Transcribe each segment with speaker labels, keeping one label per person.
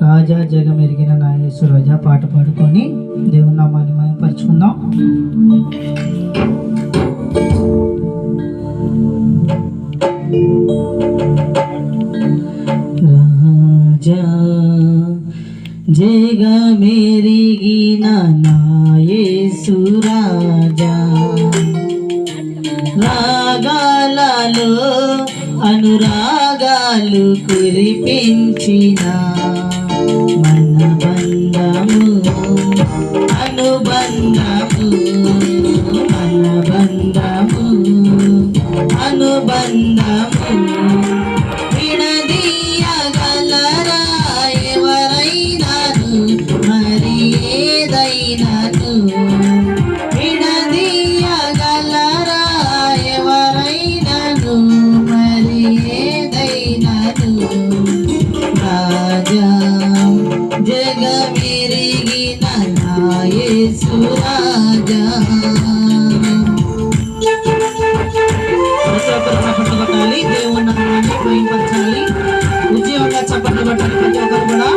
Speaker 1: రాజా జగమెరిగిన ఎరిగిన యేసు రాజా పాట పాడుకొని దేవుని నామాన్ని మయపరుచుకుందాం రాజా జగమెరిగిన నా రాజా రాగాలలో అనురాగాలు కురిపించిన మన బంధము అనుబంధము మన ప్రతి ఒక్కరు చప్పట్లు దేవుని నామాన్ని ఉద్యోగంగా చప్పట్లు కొట్టాలి ప్రతి ఒక్కరు కూడా.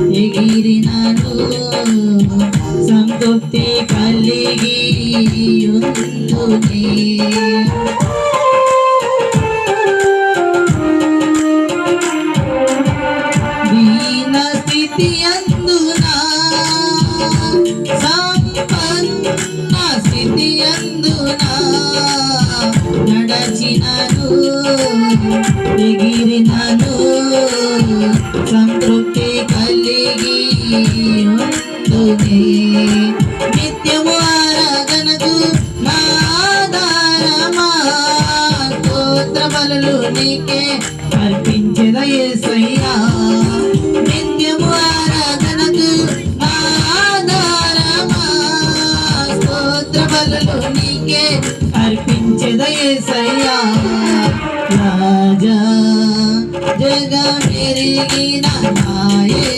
Speaker 1: ఎగిరినను సంతృప్తి కలిగి దీన స్థితి అందునా? సంపన్న స్థితి అందునా? నడచినను ఎగిరినను ఆధారమా స్తోత్ర బలులు నీకే అర్పించద యేసయ్యా నిత్యము ఆరాధనకు నా ఆధారమా. స్తోత్ర బలులు నీకే అర్పించద యేసయ్యా రాజా జగమెరిగిన నా యేసు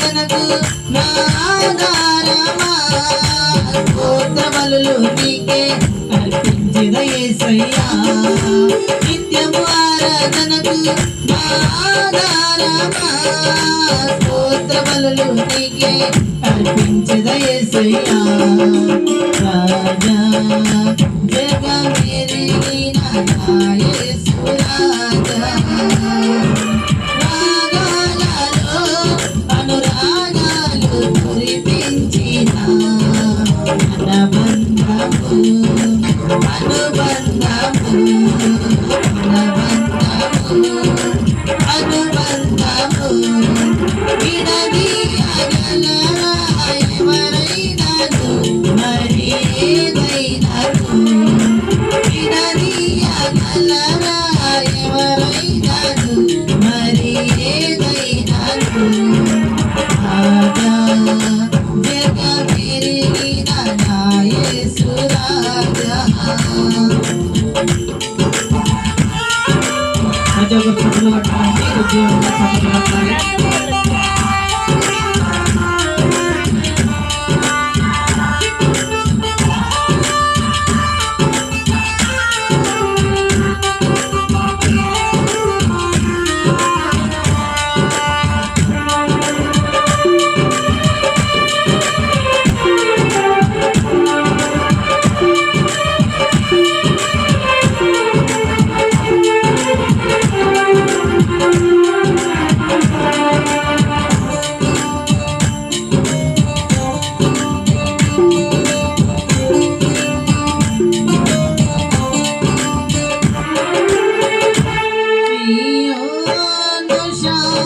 Speaker 1: మనకు నాదారమాలు నీకే అర్పించిన ఏసయ్యా. నిత్యము ఆరాధనకు నాదారమాలు నీకే అర్పించిన ఏసయ్యా. రాజా జగ మేరీ నాయ Thank you.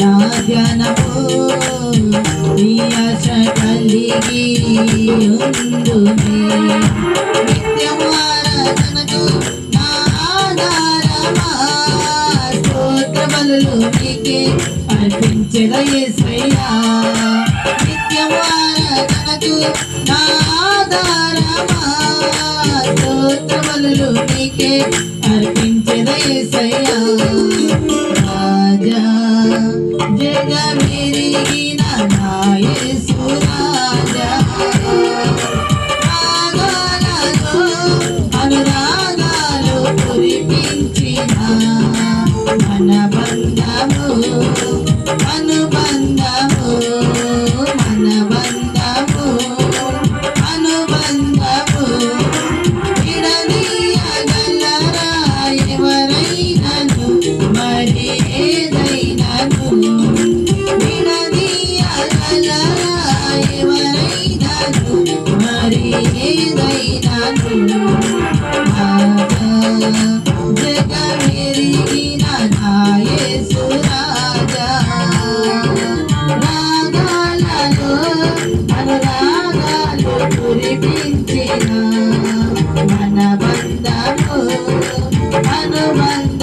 Speaker 1: నాగనపో నీ ఆశ కలిగి ఉందునే నిత్యము ఆరాధనకు నా ఆధారమా? స్తోత్ర బలులు నీకే అర్పించదయేసయ్యా నిత్యము ఆరాధనకు నా ఆధారమా? స్తోత్ర బలులు నీకే అర్పించదయేసయ్యా राजा जग मेरी गिना ये सुराजा the one